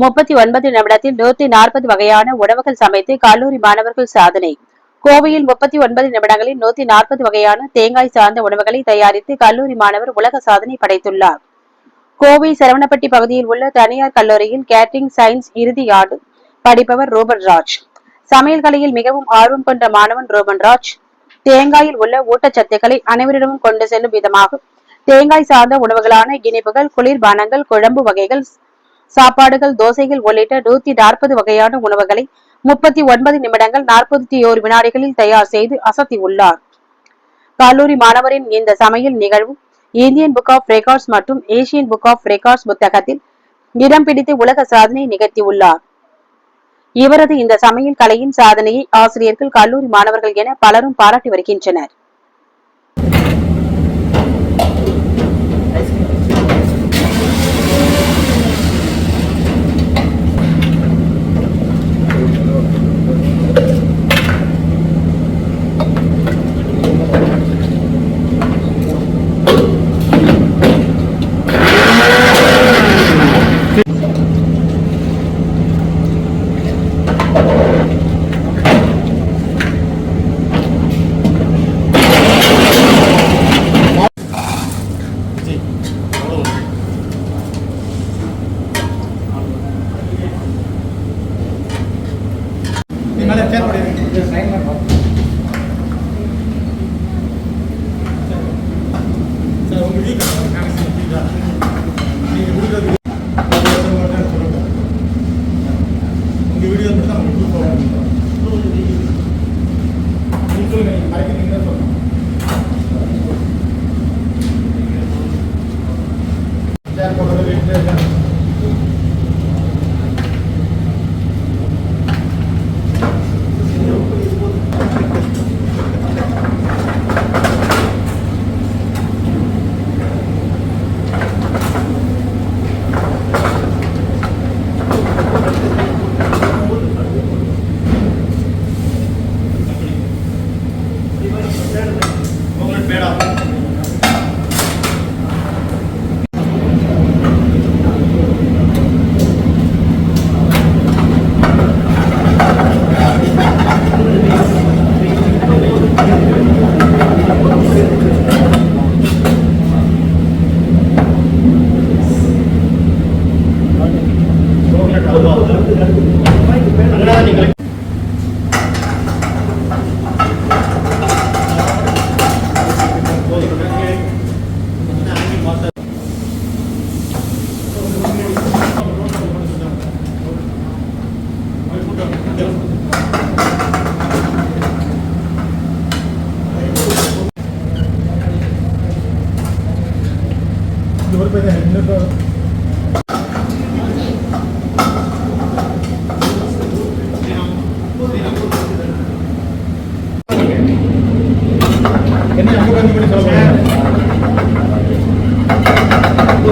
முப்பத்தி ஒன்பது நிமிடத்தில் நூத்தி நாற்பது வகையான உணவுகள் சமைத்து கல்லூரி மாணவர்கள் சாதனை. கோவையில் முப்பத்தி ஒன்பது நிமிடங்களில் நூத்தி நாற்பது வகையான தேங்காய் சார்ந்த உணவுகளை தயாரித்து கல்லூரி மாணவர் உலக சாதனை படைத்துள்ளார். கோவை சரவணப்பட்டி பகுதியில் உள்ள தனியார் கல்லூரியில் கேட்டரிங் சயின்ஸ் இறுதி ஆண்டு படிப்பவர் ரோபன் ராஜ் சமையல் கலையில் மிகவும் ஆர்வம் கொண்ட மாணவன் ரோபன் ராஜ் தேங்காயில் உள்ள ஊட்டச்சத்துக்களை அனைவரிடமும் கொண்டு செல்லும் விதமாக தேங்காய் சார்ந்த உணவுகளான இனிப்புகள் குளிர்பானங்கள் குழம்பு வகைகள் சாப்பாடுகள் தோசைகள் உள்ளிட்ட நூத்தி நாற்பது வகையான உணவுகளை முப்பத்தி ஒன்பது நிமிடங்கள் நாற்பத்தி ஓரு வினாடிகளில் தயார் செய்து அசத்தியுள்ளார் கல்லூரி மாணவரின் இந்த சமையல் நிகழ்வு இந்தியன் புக் ஆஃப் ரெக்கார்ட்ஸ் மற்றும் ஏசியன் புக் ஆஃப் ரெக்கார்ட்ஸ் புத்தகத்தில் இடம் பிடித்து உலக சாதனை நிகழ்த்தியுள்ளார் இவரது இந்த சமையல் கலையின் சாதனையை ஆசிரியர்கள் கல்லூரி மாணவர்கள் என பலரும் பாராட்டி வருகின்றனர். சார்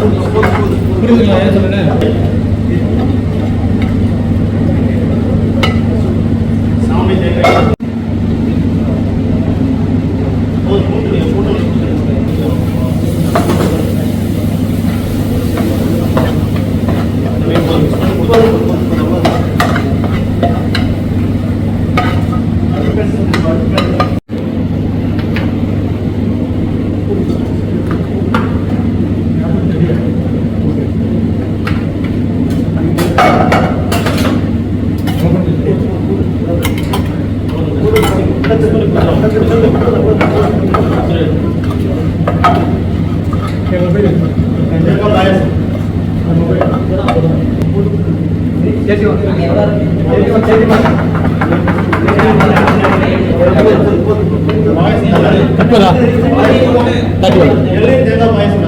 புரியுதுங்களா? ஏன் சொல்லுங்க? சாமி തട്ടുവല തട്ടുവല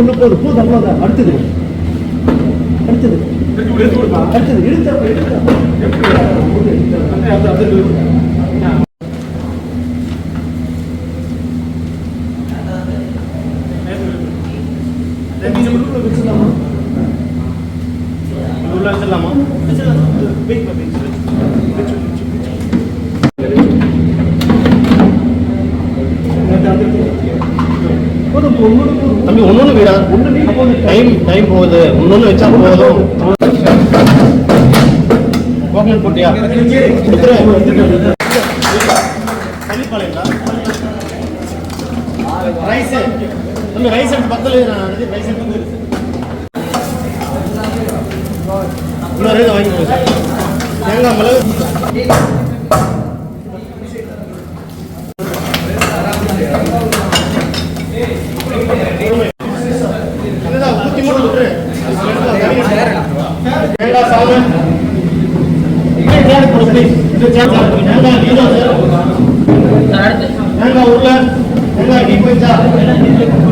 கொண்டு போது பூ போதும் அடுத்தது. அடுத்தது. அடுத்தது. எடுத்தா எடுத்தா. உள்ள வச்சிடலாமா? தம்பி ஒன்னொன்னு வீடா? டைம் டைம் போகுது. ஒன்னொன்னு வச்சா போதும். கோகனட் போட்டியா? ரைஸ் தம்பி ரைஸ் எடுத்து பக்கத்துல ரைஸ் எடுத்து இன்னொரு இது வாங்கி தேங்காய் மிளகு இதுதான் ஊத்தி மட்டும் விட்டுரு. தேங்காய் சாதம். இது சேர் போடு, please. இது சேர் போடு. தேங்காய் நீதா சார். தேங்காய் உருளை.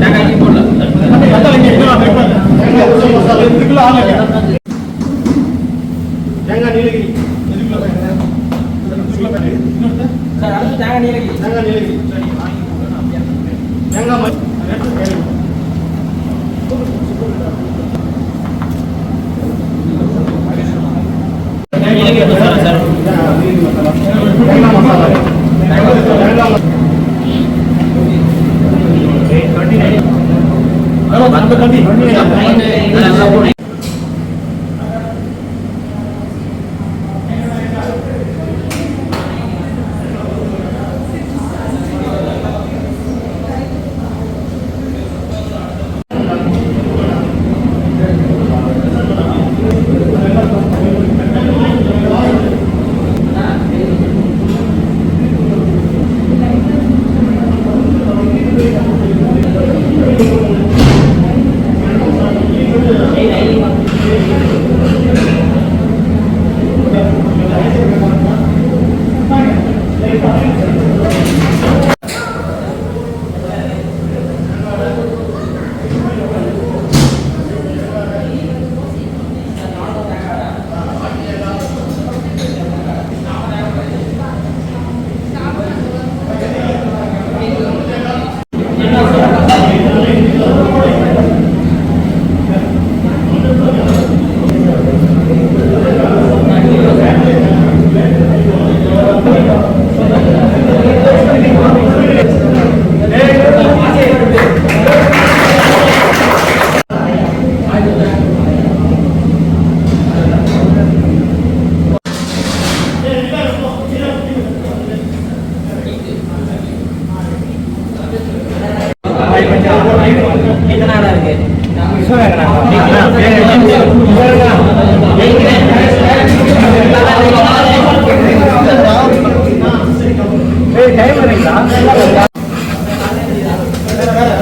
தேங்காய் டீ பஞ்சா. தேங்காய் உருளை மசாலா. i don't know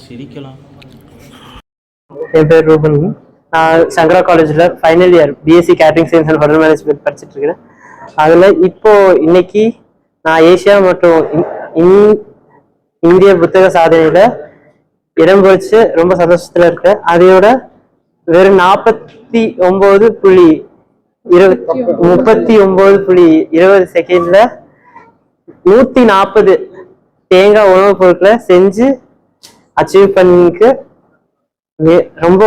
சிரிக்கலாம். என் பேர் ரூபன். நான் சங்கரா காலேஜில் final year BSc catering science and hotel management படிச்சுட்டு இருக்கிறேன் அதில் இப்போ இன்னைக்கு நான் ஏசியா மற்றும் இந்திய புத்தக சாதனையில் இடம் பிடிச்சி ரொம்ப சந்தோஷத்தில் இருக்கேன். அதையோட வெறும் நாற்பத்தி ஒம்பது புள்ளி இருபது முப்பத்தி ஒம்பது புள்ளி இருபது செகண்ட்ல நூற்றி நாற்பது தேங்காய் உணவுப் பொருட்களை செஞ்சு அச்சீவ் பண்ணிக்கு ரொம்ப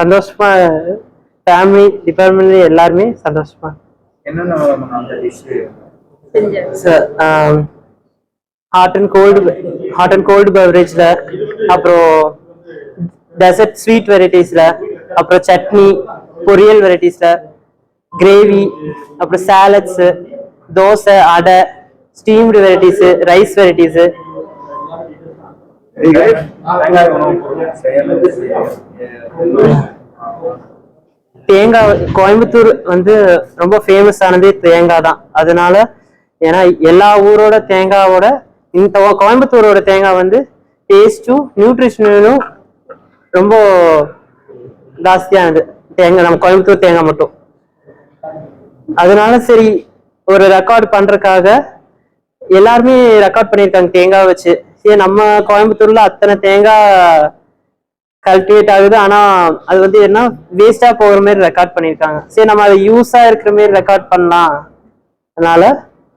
சந்தோஷமா ஃபேமிலி டிபார்ட்மெண்ட்ல எல்லாருமே சந்தோஷமா hot and cold hot and cold பவரேஜ்ல அப்புறம் டெசர்ட் ஸ்வீட் வெரைட்டிஸ்ல அப்புறம் சட்னி பொரியல் வெரைட்டிஸ்ல கிரேவி அப்புறம் salads dosa adai steamed varieties rice varieties தேங்காய் கோயம்புத்தூர் வந்து ரொம்ப ஃபேமஸ் ஆனதே தேங்காய் தான். அதனால ஏன்னா எல்லா ஊரோட தேங்காவோட இந்த கோயம்புத்தூரோட தேங்காய் வந்து டேஸ்ட்டும் நியூட்ரிஷனும் ரொம்ப ஜாஸ்தியானது. தேங்காய் நம்ம கோயம்புத்தூர் தேங்காய் மட்டும். அதனால சரி ஒரு ரெக்கார்ட் பண்றதுக்காக எல்லாருமே ரெக்கார்ட் பண்ணியிருக்காங்க தேங்காய் வச்சு. ஏ நம்ம கோயம்புத்தூர்ல அத்தனை தேங்காய் கல்டிவேட் ஆகுது. ஆனா அது வந்து என்ன வேஸ்டா போகிற மாதிரி ரெக்கார்ட் பண்ணியிருக்காங்க சரி நம்ம அதை யூஸா இருக்கிற மாதிரி ரெக்கார்ட் பண்ணலாம். அதனால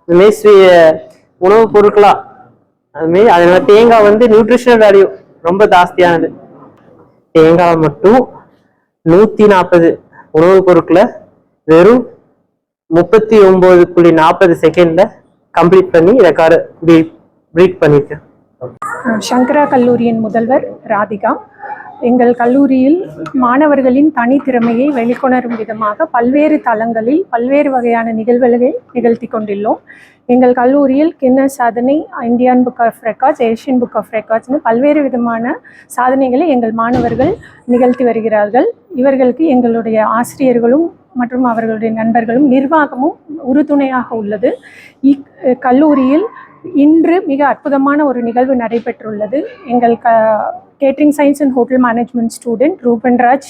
இந்த மாதிரி ஸ்வீ- உணவுப் பொருட்களா அதுமாரி அதனால தேங்காய் வந்து நியூட்ரிஷனல் வேல்யூ ரொம்ப ஜாஸ்தியானது. தேங்காய் மட்டும் நூத்தி நாற்பது உணவுப் பொருட்களை வெறும் முப்பத்தி ஒன்பது புள்ளி நாற்பது செகண்ட்ல கம்ப்ளீட் பண்ணி ரெக்கார்டு ப்ரீட் பண்ணியிருக்கேன் சங்கரா கல்லூரியின் முதல்வர் ராதிகா எங்கள் கல்லூரியில் மாணவர்களின் தனித்திறமையை வெளிக்கொணரும் விதமாக பல்வேறு தளங்களில் பல்வேறு வகையான நிகழ்வுகளை நிகழ்த்தி கொண்டுள்ளோம். எங்கள் கல்லூரியில் கின்ன சாதனை Indian book of records Asian book of ரெக்கார்ட்ஸ்னு பல்வேறு விதமான சாதனைகளை எங்கள் மாணவர்கள் நிகழ்த்தி வருகிறார்கள். இவர்களுக்கு எங்களுடைய ஆசிரியர்களும் மற்றும் அவர்களுடைய நண்பர்களும் நிர்வாகமும் உறுதுணையாக உள்ளது. இக் கல்லூரியில் இன்று மிக அற்புதமான ஒரு நிகழ்வு நடைபெற்றுள்ளது. எங்கள் க catering science and hotel management student Rubanraj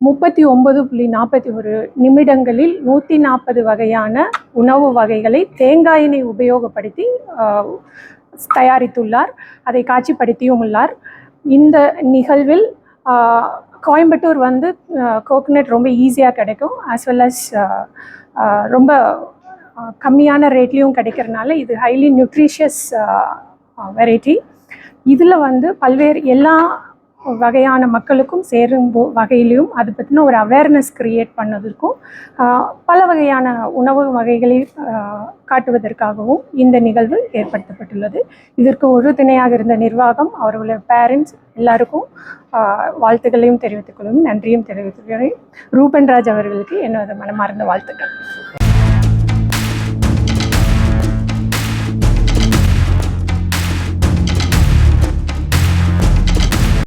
முப்பத்தி ஒன்பது புள்ளி நாற்பத்தி ஒரு நிமிடங்களில் நூற்றி நாற்பது வகையான உணவு வகைகளை தேங்காயினை உபயோகப்படுத்தி தயாரித்துள்ளார். அதை காட்சிப்படுத்தியும் உள்ளார் இந்த நிகழ்வில் கோயம்புத்தூர் வந்து கோகனட் ரொம்ப ஈஸியாக கிடைக்கும் ஆஸ் வெல் அஸ் ரொம்ப கம்மியான ரேட்லேயும் கிடைக்கிறனால இது ஹைலி நியூட்ரிஷியஸ் வெரைட்டி இதில் வந்து பல்வேறு எல்லா வகையான மக்களுக்கும் சேரும் போ- வகையிலையும் அது பற்றின ஒரு அவேர்னஸ் க்ரியேட் பண்ணதற்கும் பல வகையான உணவு வகைகளை காட்டுவதற்காகவும் இந்த நிகழ்வு ஏற்படுத்தப்பட்டுள்ளது. இதற்கு உறுதுணையாக இருந்த நிர்வாகம் அவர்களுடைய பேரண்ட்ஸ் எல்லாருக்கும் வாழ்த்துக்களையும் தெரிவித்துக் கொள்ளும் நன்றியும் தெரிவித்துக் கொள்கிறேன். ரூபன்ராஜ் அவர்களுக்கு என்னோட மனமார்ந்த வாழ்த்துக்கள்.